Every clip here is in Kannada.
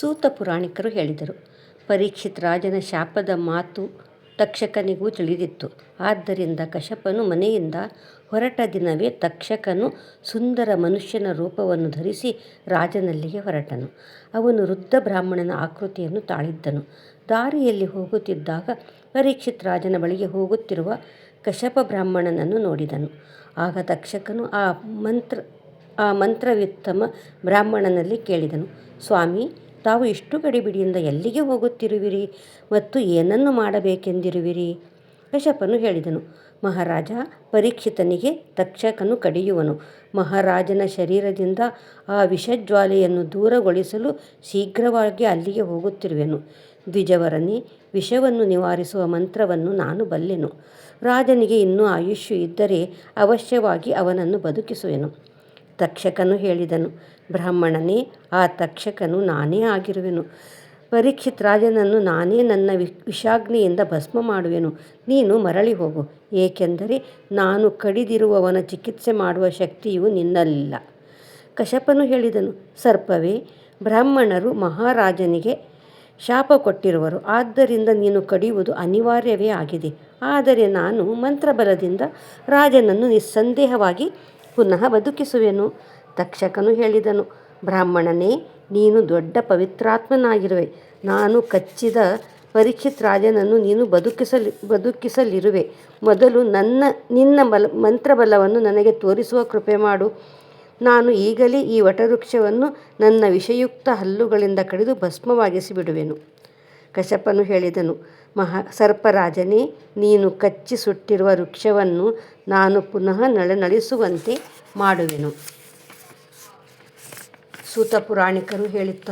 ಸೂತ ಪುರಾಣಿಕರು ಹೇಳಿದರು. ಪರೀಕ್ಷಿತ್ ರಾಜನ ಶಾಪದ ಮಾತು ತಕ್ಷಕನಿಗೂ ತಿಳಿದಿತ್ತು. ಆದ್ದರಿಂದ ಕಶಪನು ಮನೆಯಿಂದ ಹೊರಟ ದಿನವೇ ತಕ್ಷಕನು ಸುಂದರ ಮನುಷ್ಯನ ರೂಪವನ್ನು ಧರಿಸಿ ರಾಜನಲ್ಲಿಗೆ ಹೊರಟನು. ಅವನು ವೃದ್ಧ ಬ್ರಾಹ್ಮಣನ ಆಕೃತಿಯನ್ನು ತಾಳಿದ್ದನು. ದಾರಿಯಲ್ಲಿ ಹೋಗುತ್ತಿದ್ದಾಗ ಪರೀಕ್ಷಿತ್ ರಾಜನ ಬಳಿಗೆ ಹೋಗುತ್ತಿರುವ ಕಶಪ ಬ್ರಾಹ್ಮಣನನ್ನು ನೋಡಿದನು. ಆಗ ತಕ್ಷಕನು ಆ ಮಂತ್ರ ಆ ಮಂತ್ರವಿತ್ತಮ ಬ್ರಾಹ್ಮಣನಲ್ಲಿ ಕೇಳಿದನು, ಸ್ವಾಮೀ, ತಾವು ಇಷ್ಟು ಗಡಿಬಿಡಿಯಿಂದ ಎಲ್ಲಿಗೆ ಹೋಗುತ್ತಿರುವಿರಿ ಮತ್ತು ಏನನ್ನು ಮಾಡಬೇಕೆಂದಿರುವಿರಿ? ಕಶ್ಯಪನು ಹೇಳಿದನು, ಮಹಾರಾಜ ಪರೀಕ್ಷಿತನಿಗೆ ತಕ್ಷಕನು ಕಡಿಯುವನು. ಮಹಾರಾಜನ ಶರೀರದಿಂದ ಆ ವಿಷಜ್ವಾಲೆಯನ್ನು ದೂರಗೊಳಿಸಲು ಶೀಘ್ರವಾಗಿ ಅಲ್ಲಿಗೆ ಹೋಗುತ್ತಿರುವೆನು. ದ್ವಿಜವರನಿ ವಿಷವನ್ನು ನಿವಾರಿಸುವ ಮಂತ್ರವನ್ನು ನಾನು ಬಲ್ಲೆನು. ರಾಜನಿಗೆ ಇನ್ನೂ ಆಯುಷ್ಯ ಇದ್ದರೆ ಅವಶ್ಯವಾಗಿ ಅವನನ್ನು ಬದುಕಿಸುವೆನು. ತಕ್ಷಕನು ಹೇಳಿದನು, ಬ್ರಾಹ್ಮಣನೇ, ಆ ತಕ್ಷಕನು ನಾನೇ ಆಗಿರುವೆನು. ಪರೀಕ್ಷಿತ್ ರಾಜನನ್ನು ನಾನೇ ನನ್ನ ವಿಷಾಗ್ನಿಯಿಂದ ಭಸ್ಮ ಮಾಡುವೆನು. ನೀನು ಮರಳಿ ಹೋಗು, ಏಕೆಂದರೆ ನಾನು ಕಡಿದಿರುವವನ ಚಿಕಿತ್ಸೆ ಮಾಡುವ ಶಕ್ತಿಯು ನಿನ್ನಲ್ಲಿಲ್ಲ. ಕಶಪನು ಹೇಳಿದನು, ಸರ್ಪವೇ, ಬ್ರಾಹ್ಮಣರು ಮಹಾರಾಜನಿಗೆ ಶಾಪ ಕೊಟ್ಟಿರುವರು. ಆದ್ದರಿಂದ ನೀನು ಕಡಿಯುವುದು ಅನಿವಾರ್ಯವೇ ಆಗಿದೆ. ಆದರೆ ನಾನು ಮಂತ್ರಬಲದಿಂದ ರಾಜನನ್ನು ನಿಸ್ಸಂದೇಹವಾಗಿ ಪುನಃ ಬದುಕಿಸುವೆನು. ತಕ್ಷಕನು ಹೇಳಿದನು, ಬ್ರಾಹ್ಮಣನೇ, ನೀನು ದೊಡ್ಡ ಪವಿತ್ರಾತ್ಮನಾಗಿರುವೆ. ನಾನು ಕಚ್ಚಿದ ಪರೀಕ್ಷಿತ್ ರಾಜನನ್ನು ನೀನು ಬದುಕಿಸಲಿ ಬದುಕಿಸಲಿರುವೆ. ಮೊದಲು ನನ್ನ ನಿನ್ನ ಬಲ ಮಂತ್ರಬಲವನ್ನು ನನಗೆ ತೋರಿಸುವ ಕೃಪೆ ಮಾಡು. ನಾನು ಈಗಲೇ ಈ ವಟವೃಕ್ಷವನ್ನು ನನ್ನ ವಿಷಯುಕ್ತ ಹಲ್ಲುಗಳಿಂದ ಕಡಿದು ಭಸ್ಮವಾಗಿಸಿ ಬಿಡುವೆನು. ಕಶಪನು ಹೇಳಿದನು, ಮಹಾ ಸರ್ಪರಾಜನೇ, ನೀನು ಕಚ್ಚಿ ಸುಟ್ಟಿರುವ ವೃಕ್ಷವನ್ನು ನಾನು ಪುನಃ ನಳನಳಿಸುವಂತೆ ಮಾಡುವೆನು. ಸೂತ ಪುರಾಣಿಕರು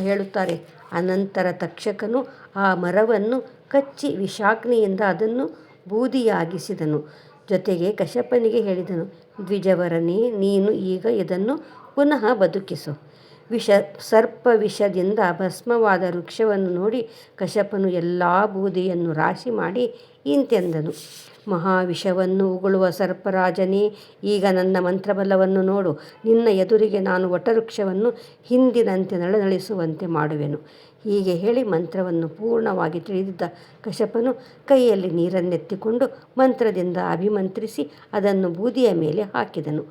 ಹೇಳುತ್ತಾರೆ, ಅನಂತರ ತಕ್ಷಕನು ಆ ಮರವನ್ನು ಕಚ್ಚಿ ವಿಷಾಗ್ನಿಯಿಂದ ಅದನ್ನು ಬೂದಿಯಾಗಿಸಿದನು. ಜೊತೆಗೆ ಕಶ್ಯಪನಿಗೆ ಹೇಳಿದನು, ದ್ವಿಜವರನೇ, ನೀನು ಈಗ ಇದನ್ನು ಪುನಃ ಬದುಕಿಸು. ವಿಷ ಸರ್ಪ ವಿಷದಿಂದ ಭಸ್ಮವಾದ ವೃಕ್ಷವನ್ನು ನೋಡಿ ಕಶ್ಯಪನು ಎಲ್ಲ ಬೂದಿಯನ್ನು ರಾಶಿ ಮಾಡಿ ಇಂತೆಂದನು, ಮಹಾವಿಷವನ್ನು ಉಗುಳುವ ಸರ್ಪರಾಜನೇ, ಈಗ ನನ್ನ ಮಂತ್ರಬಲವನ್ನು ನೋಡು. ನಿನ್ನ ಎದುರಿಗೆ ನಾನು ವಟವೃಕ್ಷವನ್ನು ಹಿಂದಿನಂತೆ ನಳನಳಿಸುವಂತೆ ಮಾಡುವೆನು. ಹೀಗೆ ಹೇಳಿ ಮಂತ್ರವನ್ನು ಪೂರ್ಣವಾಗಿ ತಿಳಿದಿದ್ದ ಕಶಪನು ಕೈಯಲ್ಲಿ ನೀರನ್ನೆತ್ತಿಕೊಂಡು ಮಂತ್ರದಿಂದ ಅಭಿಮಂತ್ರಿಸಿ ಅದನ್ನು ಬೂದಿಯ ಮೇಲೆ ಹಾಕಿದನು.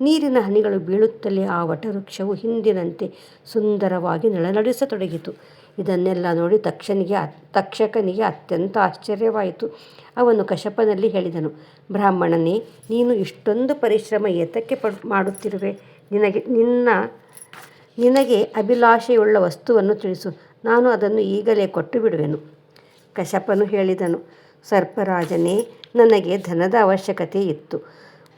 ನೀರಿನ ಹನಿಗಳು ಬೀಳುತ್ತಲೇ ಆ ವಟವೃಕ್ಷವು ಹಿಂದಿನಂತೆ ಸುಂದರವಾಗಿ ನಳನಳಿಸತೊಡಗಿತು. ಇದನ್ನೆಲ್ಲ ನೋಡಿ ತಕ್ಷನಿಗೆ ತಕ್ಷಕನಿಗೆ ಅತ್ಯಂತ ಆಶ್ಚರ್ಯವಾಯಿತು. ಅವನು ಕಶಪನಲ್ಲಿ ಹೇಳಿದನು, ಬ್ರಾಹ್ಮಣನೇ, ನೀನು ಇಷ್ಟೊಂದು ಪರಿಶ್ರಮ ಏತಕ್ಕೆ ಮಾಡುತ್ತಿರುವೆ. ನಿನಗೆ ನಿನ್ನ ನಿನಗೆ ಅಭಿಲಾಷೆಯುಳ್ಳ ವಸ್ತುವನ್ನು ತಿಳಿಸು, ನಾನು ಅದನ್ನು ಈಗಲೇ ಕೊಟ್ಟು ಬಿಡುವೆನು ಕಶಪನು ಹೇಳಿದನು, ಸರ್ಪರಾಜನೇ, ನನಗೆ ಧನದ ಅವಶ್ಯಕತೆ ಇತ್ತು.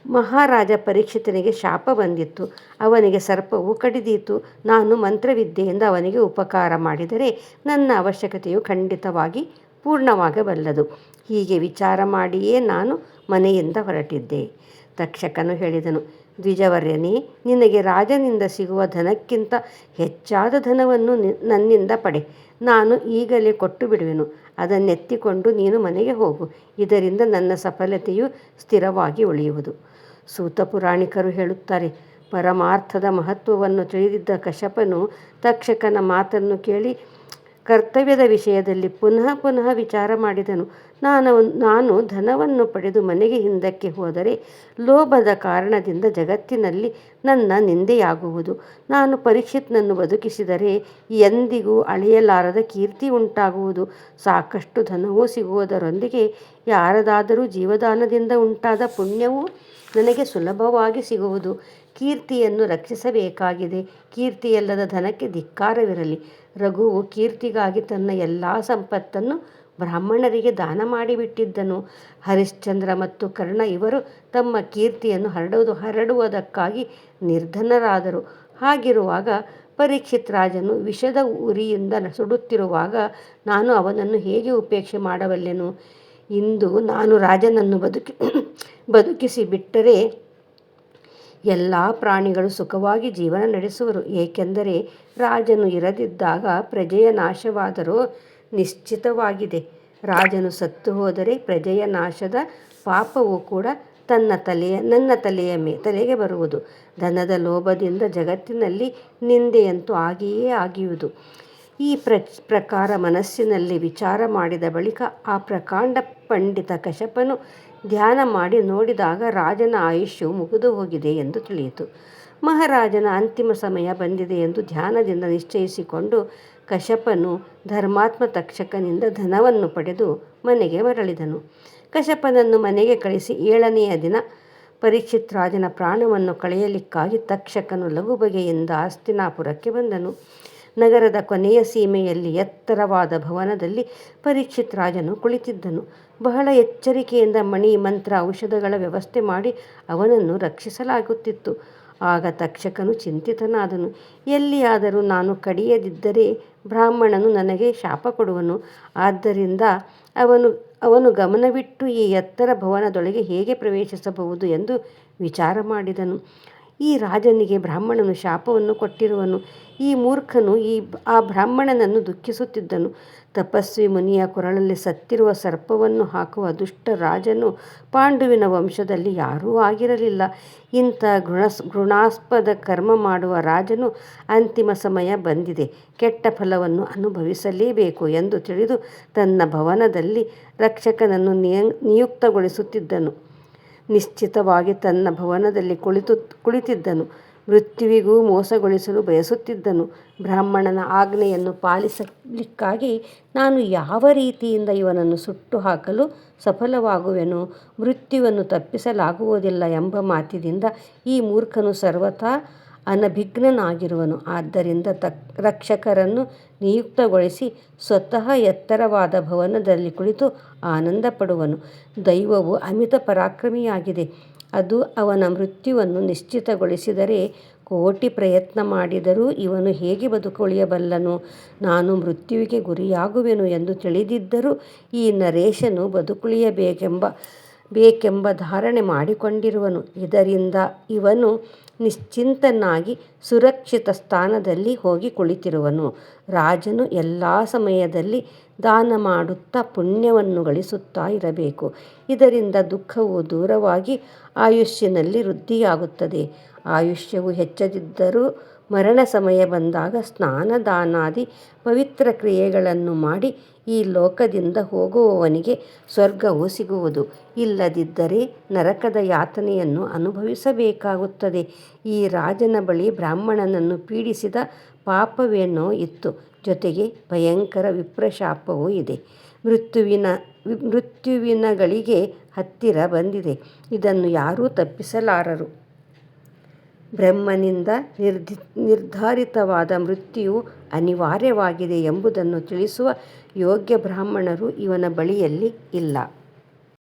ಮಹಾರಾಜ ಪರೀಕ್ಷಿತನಿಗೆ ಶಾಪ ಬಂದಿತ್ತು. ಅವನಿಗೆ ಸರ್ಪವು ಕಡಿದೀತು. ನಾನು ಮಂತ್ರವಿದ್ಯೆಯಿಂದ ಅವನಿಗೆ ಉಪಕಾರ ಮಾಡಿದರೆ ನನ್ನ ಅವಶ್ಯಕತೆಯು ಖಂಡಿತವಾಗಿ ಪೂರ್ಣವಾಗಬಲ್ಲದು. ಹೀಗೆ ವಿಚಾರ ಮಾಡಿಯೇ ನಾನು ಮನೆಯಿಂದ ಹೊರಟಿದ್ದೆ. ತಕ್ಷಕನು ಹೇಳಿದನು, ದ್ವಿಜವರ್ಯನೇ, ನಿನಗೆ ರಾಜನಿಂದ ಸಿಗುವ ಧನಕ್ಕಿಂತ ಹೆಚ್ಚಾದ ಧನವನ್ನು ನನ್ನಿಂದ ಪಡೆ. ನಾನು ಈಗಲೇ ಕೊಟ್ಟು ಬಿಡುವೆನು ಅದನ್ನೆತ್ತಿಕೊಂಡು ನೀನು ಮನೆಗೆ ಹೋಗು. ಇದರಿಂದ ನನ್ನ ಸಫಲತೆಯು ಸ್ಥಿರವಾಗಿ ಉಳಿಯುವುದು. ಸೂತ ಪುರಾಣಿಕರು ಹೇಳುತ್ತಾರೆ, ಪರಮಾರ್ಥದ ಮಹತ್ವವನ್ನು ತಿಳಿದಿದ್ದ ಕಶಪನು ತಕ್ಷಕನ ಮಾತನ್ನು ಕೇಳಿ ಕರ್ತವ್ಯದ ವಿಷಯದಲ್ಲಿ ಪುನಃ ಪುನಃ ವಿಚಾರ ಮಾಡಿದನು. ನಾನು ನಾನು ಧನವನ್ನು ಪಡೆದು ಮನೆಗೆ ಹಿಂದಕ್ಕೆ ಹೋದರೆ ಲೋಭದ ಕಾರಣದಿಂದ ಜಗತ್ತಿನಲ್ಲಿ ನನ್ನ ನಿಂದೆಯಾಗುವುದು. ನಾನು ಪರೀಕ್ಷಿತ್ನನ್ನು ಬದುಕಿಸಿದರೆ ಎಂದಿಗೂ ಅಳೆಯಲಾರದ ಕೀರ್ತಿ ಉಂಟಾಗುವುದು. ಸಾಕಷ್ಟು ಧನವೂ ಸಿಗುವುದರೊಂದಿಗೆ ಯಾರದಾದರೂ ಜೀವದಾನದಿಂದ ಉಂಟಾದ ಪುಣ್ಯವೂ ನನಗೆ ಸುಲಭವಾಗಿ ಸಿಗುವುದು. ಕೀರ್ತಿಯನ್ನು ರಕ್ಷಿಸಬೇಕಾಗಿದೆ. ಕೀರ್ತಿಯಲ್ಲದ ಧನಕ್ಕೆ ಧಿಕ್ಕಾರವಿರಲಿ. ರಘುವು ಕೀರ್ತಿಗಾಗಿ ತನ್ನ ಎಲ್ಲ ಸಂಪತ್ತನ್ನು ಬ್ರಾಹ್ಮಣರಿಗೆ ದಾನ ಮಾಡಿಬಿಟ್ಟಿದ್ದನು. ಹರಿಶ್ಚಂದ್ರ ಮತ್ತು ಕರ್ಣ ಇವರು ತಮ್ಮ ಕೀರ್ತಿಯನ್ನು ಹರಡುವುದು, ಹರಡುವುದಕ್ಕಾಗಿ ನಿರ್ಧನರಾದರು. ಹಾಗಿರುವಾಗ ಪರೀಕ್ಷಿತ್ ರಾಜನು ವಿಷದ ಉರಿಯಿಂದ ಸುಡುತ್ತಿರುವಾಗ ನಾನು ಅವನನ್ನು ಹೇಗೆ ಉಪೇಕ್ಷೆ ಮಾಡಬಲ್ಲೆನು. ಇಂದು ನಾನು ರಾಜನನ್ನು ಬದುಕಿಸಿಬಿಟ್ಟರೆ ಎಲ್ಲಾ ಪ್ರಾಣಿಗಳು ಸುಖವಾಗಿ ಜೀವನ ನಡೆಸುವರು. ಏಕೆಂದರೆ ರಾಜನು ಇರದಿದ್ದಾಗ ಪ್ರಜೆಯ ನಾಶವಾದರೂ ನಿಶ್ಚಿತವಾಗಿದೆ. ರಾಜನು ಸತ್ತು ಹೋದರೆ ಪ್ರಜೆಯ ನಾಶದ ಪಾಪವು ಕೂಡ ತನ್ನ ತಲೆಯ, ನನ್ನ ತಲೆಯ ಮೇ, ತಲೆಗೆ ಬರುವುದು. ಧನದ ಲೋಭದಿಂದ ಜಗತ್ತಿನಲ್ಲಿ ನಿಂದೆಯಂತೂ ಆಗಿಯೇ ಆಗುವುದು. ಈ ಪ್ರ, ಪ್ರಕಾರ ಮನಸ್ಸಿನಲ್ಲಿ ವಿಚಾರ ಮಾಡಿದ ಬಳಿಕ ಆ ಪ್ರಕಾಂಡ ಪಂಡಿತ ಕಶಪನು ಧ್ಯಾನ ಮಾಡಿ ನೋಡಿದಾಗ ರಾಜನ ಆಯುಷ್ಯು ಮುಗಿದು ಹೋಗಿದೆ ಎಂದು ತಿಳಿಯಿತು. ಮಹಾರಾಜನ ಅಂತಿಮ ಸಮಯ ಬಂದಿದೆ ಎಂದು ಧ್ಯಾನದಿಂದ ನಿಶ್ಚಯಿಸಿಕೊಂಡು ಕಶಪನು ಧರ್ಮಾತ್ಮ ತಕ್ಷಕನಿಂದ ಧನವನ್ನು ಪಡೆದು ಮನೆಗೆ ಮರಳಿದನು. ಕಶಪನನ್ನು ಮನೆಗೆ ಕಳಿಸಿ ಏಳನೆಯ ದಿನ ಪರೀಕ್ಷಿತ್ ರಾಜನ ಪ್ರಾಣವನ್ನು ಕಳೆಯಲಿಕ್ಕಾಗಿ ತಕ್ಷಕನು ಲಘು ಬಗೆಯಿಂದ ಆಸ್ತಿನಾಪುರಕ್ಕೆ ಬಂದನು. ನಗರದ ಕೊನೆಯ ಸೀಮೆಯಲ್ಲಿ ಎತ್ತರವಾದ ಭವನದಲ್ಲಿ ಪರೀಕ್ಷಿತ್ ರಾಜನು ಕುಳಿತಿದ್ದನು. ಬಹಳ ಎಚ್ಚರಿಕೆಯಿಂದ ಮಣಿ, ಮಂತ್ರ, ಔಷಧಗಳ ವ್ಯವಸ್ಥೆ ಮಾಡಿ ಅವನನ್ನು ರಕ್ಷಿಸಲಾಗುತ್ತಿತ್ತು. ಆಗ ತಕ್ಷಕನು ಚಿಂತಿತನಾದನು. ಎಲ್ಲಿಯಾದರೂ ನಾನು ಕಡಿಯದಿದ್ದರೆ ಬ್ರಾಹ್ಮಣನು ನನಗೆ ಶಾಪ ಕೊಡುವನು. ಆದ್ದರಿಂದ ಅವನು ಅವನು ಗಮನವಿಟ್ಟು ಈ ಎತ್ತರ ಭವನದೊಳಗೆ ಹೇಗೆ ಪ್ರವೇಶಿಸಬಹುದು ಎಂದು ವಿಚಾರ ಮಾಡಿದನು. ಈ ರಾಜನಿಗೆ ಬ್ರಾಹ್ಮಣನು ಶಾಪವನ್ನು ಕೊಟ್ಟಿರುವನು. ಈ ಮೂರ್ಖನು ಈ ಆ ಬ್ರಾಹ್ಮಣನನ್ನು ದುಃಖಿಸುತ್ತಿದ್ದನು. ತಪಸ್ವಿ ಮುನಿಯ ಕೊರಳಲ್ಲಿ ಸತ್ತಿರುವ ಸರ್ಪವನ್ನು ಹಾಕುವ ದುಷ್ಟ ರಾಜನು ಪಾಂಡುವಿನ ವಂಶದಲ್ಲಿ ಯಾರೂ ಆಗಿರಲಿಲ್ಲ. ಇಂಥ ಘೃಣಸ್ ಘೃಣಾಸ್ಪದ ಕರ್ಮ ಮಾಡುವ ರಾಜನು ಅಂತಿಮ ಸಮಯ ಬಂದಿದೆ, ಕೆಟ್ಟ ಫಲವನ್ನು ಅನುಭವಿಸಲೇಬೇಕು ಎಂದು ತಿಳಿದು ತನ್ನ ಭವನದಲ್ಲಿ ರಕ್ಷಕನನ್ನು ನಿಯ ನಿಯುಕ್ತಗೊಳಿಸುತ್ತಿದ್ದನು. ನಿಶ್ಚಿತವಾಗಿ ತನ್ನ ಭವನದಲ್ಲಿ ಕುಳಿತು ಕುಳಿತಿದ್ದನು. ಮೃತ್ಯುವಿಗೂ ಮೋಸಗೊಳಿಸಲು ಬಯಸುತ್ತಿದ್ದನು. ಬ್ರಾಹ್ಮಣನ ಆಜ್ಞೆಯನ್ನು ಪಾಲಿಸಲಿಕ್ಕಾಗಿ ನಾನು ಯಾವ ರೀತಿಯಿಂದ ಇವನನ್ನು ಸುಟ್ಟು ಹಾಕಲು ಸಫಲವಾಗುವೆನು, ಮೃತ್ಯುವನ್ನು ತಪ್ಪಿಸಲಾಗುವುದಿಲ್ಲ ಎಂಬ ಮಾತಿನಿಂದ ಈ ಮೂರ್ಖನು ಸರ್ವಥಾ ಅನಭಿಜ್ಞನಾಗಿರುವನು. ಆದ್ದರಿಂದ ತಕ್ ರಕ್ಷಕರನ್ನು ನಿಯುಕ್ತಗೊಳಿಸಿ ಸ್ವತಃ ಎತ್ತರವಾದ ಭವನದಲ್ಲಿ ಕುಳಿತು ಆನಂದಪಡುವನು. ದೈವವು ಅಮಿತ ಪರಾಕ್ರಮಿಯಾಗಿದೆ. ಅದು ಅವನ ಮೃತ್ಯುವನ್ನು ನಿಶ್ಚಿತಗೊಳಿಸಿದರೆ ಕೋಟಿ ಪ್ರಯತ್ನ ಮಾಡಿದರೂ ಇವನು ಹೇಗೆ ಬದುಕುಳಿಯಬಲ್ಲನು. ನಾನು ಮೃತ್ಯುವಿಗೆ ಗುರಿಯಾಗುವೆನು ಎಂದು ತಿಳಿದಿದ್ದರೂ ಈ ನರೇಶನು ಬದುಕುಳಿಯಬೇಕೆಂಬ, ಬೇಕೆಂಬ ಧಾರಣೆ ಮಾಡಿಕೊಂಡಿರುವನು. ಇದರಿಂದ ಇವನು ನಿಶ್ಚಿಂತನಾಗಿ ಸುರಕ್ಷಿತ ಸ್ಥಾನದಲ್ಲಿ ಹೋಗಿ ಕುಳಿತಿರುವನು. ರಾಜನು ಎಲ್ಲ ಸಮಯದಲ್ಲಿ ದಾನ ಮಾಡುತ್ತಾ ಪುಣ್ಯವನ್ನು ಗಳಿಸುತ್ತಾ ಇರಬೇಕು. ಇದರಿಂದ ದುಃಖವು ದೂರವಾಗಿ ಆಯುಷ್ಯನಲ್ಲಿ ವೃದ್ಧಿಯಾಗುತ್ತದೆ. ಆಯುಷ್ಯವು ಹೆಚ್ಚದಿದ್ದರೂ ಮರಣ ಸಮಯ ಬಂದಾಗ ಸ್ನಾನದಾನಾದಿ ಪವಿತ್ರ ಕ್ರಿಯೆಗಳನ್ನು ಮಾಡಿ ಈ ಲೋಕದಿಂದ ಹೋಗುವವನಿಗೆ ಸ್ವರ್ಗವು ಸಿಗುವುದು. ಇಲ್ಲದಿದ್ದರೆ ನರಕದ ಯಾತನೆಯನ್ನು ಅನುಭವಿಸಬೇಕಾಗುತ್ತದೆ. ಈ ರಾಜನ ಬಳಿ ಬ್ರಾಹ್ಮಣನನ್ನು ಪೀಡಿಸಿದ ಪಾಪವೇನೋ ಇತ್ತು. ಜೊತೆಗೆ ಭಯಂಕರ ವಿಪ್ರಶಾಪವೂ ಇದೆ. ಮೃತ್ಯುವಿನ, ಮೃತ್ಯುವಿನಗಳಿಗೆ ಹತ್ತಿರ ಬಂದಿದೆ. ಇದನ್ನು ಯಾರೂ ತಪ್ಪಿಸಲಾರರು. ಬ್ರಹ್ಮನಿಂದ ನಿರ್ಧಿ ನಿರ್ಧಾರಿತವಾದ ಮೃತ್ಯುವು ಅನಿವಾರ್ಯವಾಗಿದೆ ಎಂಬುದನ್ನು ತಿಳಿಸುವ ಯೋಗ್ಯ ಬ್ರಾಹ್ಮಣರು ಇವನ ಬಳಿಯಲ್ಲಿ ಇಲ್ಲ.